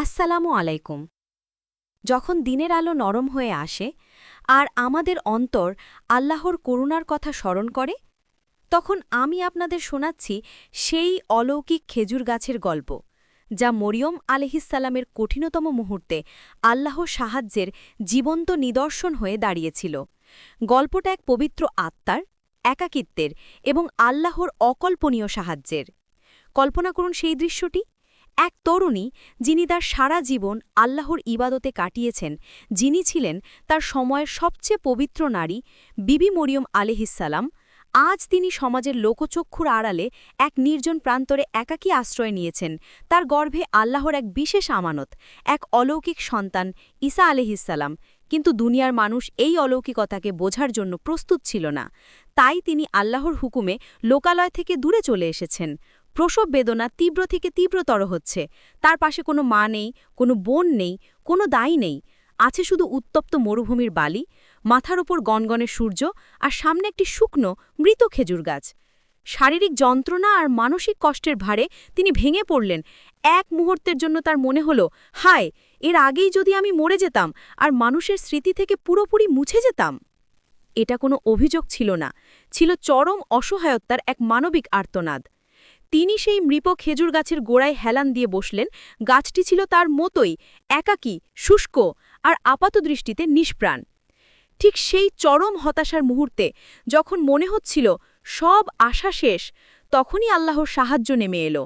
আসসালামু আলাইকুম। যখন দিনের আলো নরম হয়ে আসে আর আমাদের অন্তর আল্লাহর করুণার কথা স্মরণ করে, তখন আমি আপনাদের শোনাচ্ছি সেই অলৌকিক খেজুর গাছের গল্প, যা মরিয়ম আলহিসাল্লামের কঠিনতম মুহূর্তে আল্লাহর সাহায্যের জীবন্ত নিদর্শন হয়ে দাঁড়িয়েছিল। গল্পটা এক পবিত্র আত্মার, একাকিত্বের এবং আল্লাহর অকল্পনীয় সাহায্যের। কল্পনা করুন সেই দৃশ্যটি। এক তরুণী যিনি তার সারা জীবন আল্লাহর ইবাদতে কাটিয়েছেন, যিনি ছিলেন তার সময়ের সবচেয়ে পবিত্র নারী, বিবি মরিয়ম আলিহিসাল্লাম আজ তিনি সমাজের লোকচক্ষুর আড়ালে এক নির্জন প্রান্তরে একাকী আশ্রয় নিয়েছেন। তার গর্ভে আল্লাহর এক বিশেষ আমানত, এক অলৌকিক সন্তান ঈসা আলিহিসাল্লাম কিন্তু দুনিয়ার মানুষ এই অলৌকিকতাকে বোঝার জন্য প্রস্তুত ছিল না। তাই তিনি আল্লাহর হুকুমে লোকালয় থেকে দূরে চলে এসেছেন। প্রসব বেদনা তীব্র থেকে তীব্রতর হচ্ছে। তার পাশে কোনো মা নেই, কোনো বোন নেই, কোনো দায়ী নেই। আছে শুধু উত্তপ্ত মরুভূমির বালি, মাথার ওপর গনগনে সূর্য আর সামনে একটি শুকনো, মৃত খেজুর গাছ। শারীরিক যন্ত্রণা আর মানসিক কষ্টের ভারে তিনি ভেঙে পড়লেন। এক মুহূর্তের জন্য তার মনে হল, হায়, এর আগেই যদি আমি মরে যেতাম আর মানুষের স্মৃতি থেকে পুরোপুরি মুছে যেতাম। এটা কোনো অভিযোগ ছিল না। ছিল চরম অসহায়তার এক মানবিক আর্তনাদ। তিনি সেই মৃপ খেজুর গাছের গোড়ায় হেলান দিয়ে বসলেন। গাছটি ছিল তার মতোই, একাকী, শুষ্ক আর আপাতদৃষ্টিতে নিষ্প্রাণ। ঠিক সেই চরম হতাশার মুহূর্তে যখন মনে হচ্ছিল সব আশা শেষ, তখনই আল্লাহর সাহায্য নেমে এলো।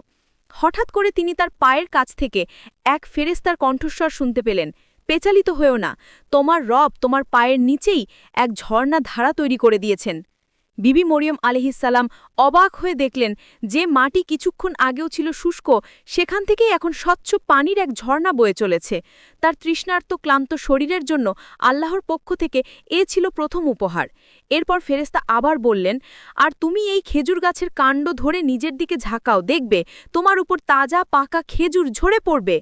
হঠাৎ করে তিনি তার পায়ের কাছ থেকে এক ফেরেস্তার কণ্ঠস্বর শুনতে পেলেন। পেচালিত হয়েও না, তোমার রব তোমার পায়ের নিচেই এক ঝর্ণা ধারা তৈরি করে দিয়েছেন। বিবি মরিয়ম আলহিসাল্লাম অবাক হয়ে দেখলেন যে মাটি কিছুক্ষণ আগেও ছিল শুষ্ক, সেখান থেকেই এখন স্বচ্ছ পানির এক ঝর্ণা বয়ে চলেছে। তার তৃষ্ণার্ত ক্লান্ত শরীরের জন্য আল্লাহর পক্ষ থেকে এ ছিল প্রথম উপহার। এরপর ফেরেস্তা আবার বললেন, আর তুমি এই খেজুর গাছের কাণ্ড ধরে নিজের দিকে ঝাঁকাও, দেখবে তোমার উপর তাজা পাকা খেজুর ঝরে পড়বে।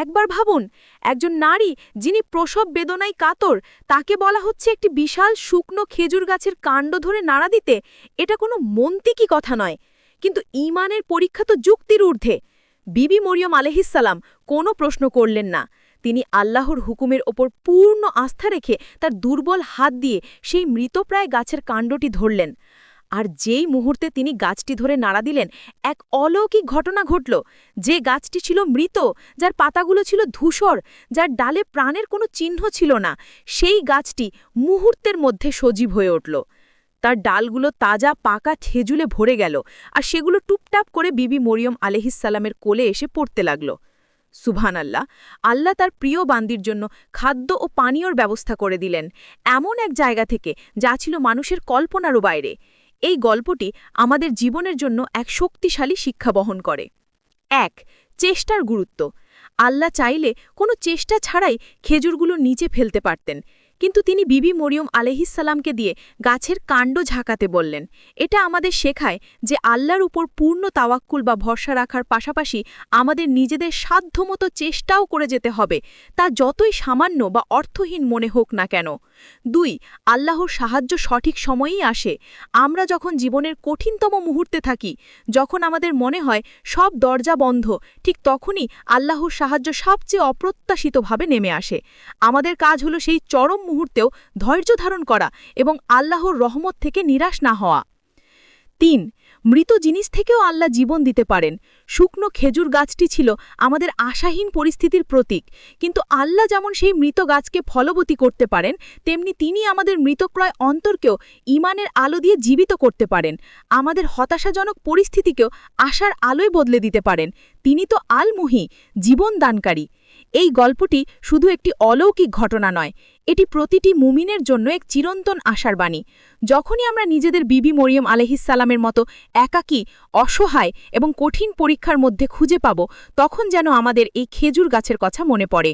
একবার ভাবুন, একজন নারী যিনি প্রসব বেদনায় কাতর, তাকে বলা হচ্ছে একটি বিশাল শুকনো খেজুর গাছের কাণ্ড ধরে নাড়া দিতে এটা কোনো মন্তিকি কথা নয়। কিন্তু ইমানের পরীক্ষা তো যুক্তির ঊর্ধ্বে। বিবি মরিয়ম আলহিসাল্লাম কোনো প্রশ্ন করলেন না। তিনি আল্লাহর হুকুমের ওপর পূর্ণ আস্থা রেখে তার দুর্বল হাত দিয়ে সেই মৃতপ্রায় গাছের কাণ্ডটি ধরলেন। আর যেই মুহূর্তে তিনি গাছটি ধরে নাড়া দিলেন, এক অলৌকিক ঘটনা ঘটল। যে গাছটি ছিল মৃত, যার পাতাগুলো ছিল ধূসর, যার ডালে প্রাণের কোনো চিহ্ন ছিল না, সেই গাছটি মুহূর্তের মধ্যে সজীব হয়ে উঠল। তার ডালগুলো তাজা পাকা ঠেজুলে ভরে গেল, আর সেগুলো টুপটাপ করে বিবি মরিয়ম আলহিসাল্লামের কোলে এসে পড়তে লাগল। সুভান আল্লাহ আল্লাহ তার প্রিয় বান্দির জন্য খাদ্য ও পানীয়র ব্যবস্থা করে দিলেন, এমন এক জায়গা থেকে যা ছিল মানুষের কল্পনারও বাইরে। এই গল্পটি আমাদের জীবনের জন্য এক শক্তিশালী শিক্ষা বহন করে। এক, চেষ্টার গুরুত্ব। আল্লাহ চাইলে কোনো চেষ্টা ছাড়াই খেজুরগুলো নিচে ফেলতে পারতেন, কিন্তু তিনি বিবি মরিয়ম আলহিসাল্লামকে দিয়ে গাছের কাণ্ড ঝাঁকাতে বললেন। এটা আমাদের শেখায় যে আল্লাহর উপর পূর্ণ তাওয়াক্কুল বা ভরসা রাখার পাশাপাশি আমাদের নিজেদের সাধ্যমতো চেষ্টাও করে যেতে হবে, তা যতই সামান্য বা অর্থহীন মনে হোক না কেন। দুই, আল্লাহর সাহায্য সঠিক সময়েই আসে। আমরা যখন জীবনের কঠিনতম মুহূর্তে থাকি, যখন আমাদের মনে হয় সব দরজা বন্ধ, ঠিক তখনই আল্লাহর সাহায্য সবচেয়ে অপ্রত্যাশিতভাবে নেমে আসে। আমাদের কাজ হলো সেই চরম মুহূর্তেও ধৈর্য ধারণ করা এবং আল্লাহর রহমত থেকে নিরাশ না হওয়া। তিন মৃত জিনিস থেকেও আল্লাহ জীবন দিতে পারেন। শুকনো খেজুর গাছটি ছিল আমাদের আশাহীন পরিস্থিতির প্রতীক। কিন্তু আল্লাহ যেমন সেই মৃত গাছকে ফলবতী করতে পারেন, তেমনি তিনি আমাদের মৃতক্রয় অন্তরকেও ইমানের আলো দিয়ে জীবিত করতে পারেন। আমাদের হতাশাজনক পরিস্থিতিকেও আশার আলোয় বদলে দিতে পারেন। তিনি তো আলমুহি, জীবনদানকারী। এই গল্পটি শুধু একটি অলৌকিক ঘটনা নয়, এটি প্রতিটি মুমিনের জন্য এক চিরন্তন আশার বাণী। যখনই আমরা নিজেদের বিবি মরিয়ম আলহিসাল্লামের মতো একাকী, অসহায় এবং কঠিন পরীক্ষার মধ্যে খুঁজে পাব, তখন যেন আমাদের এই খেজুর গাছের কথা মনে পড়ে।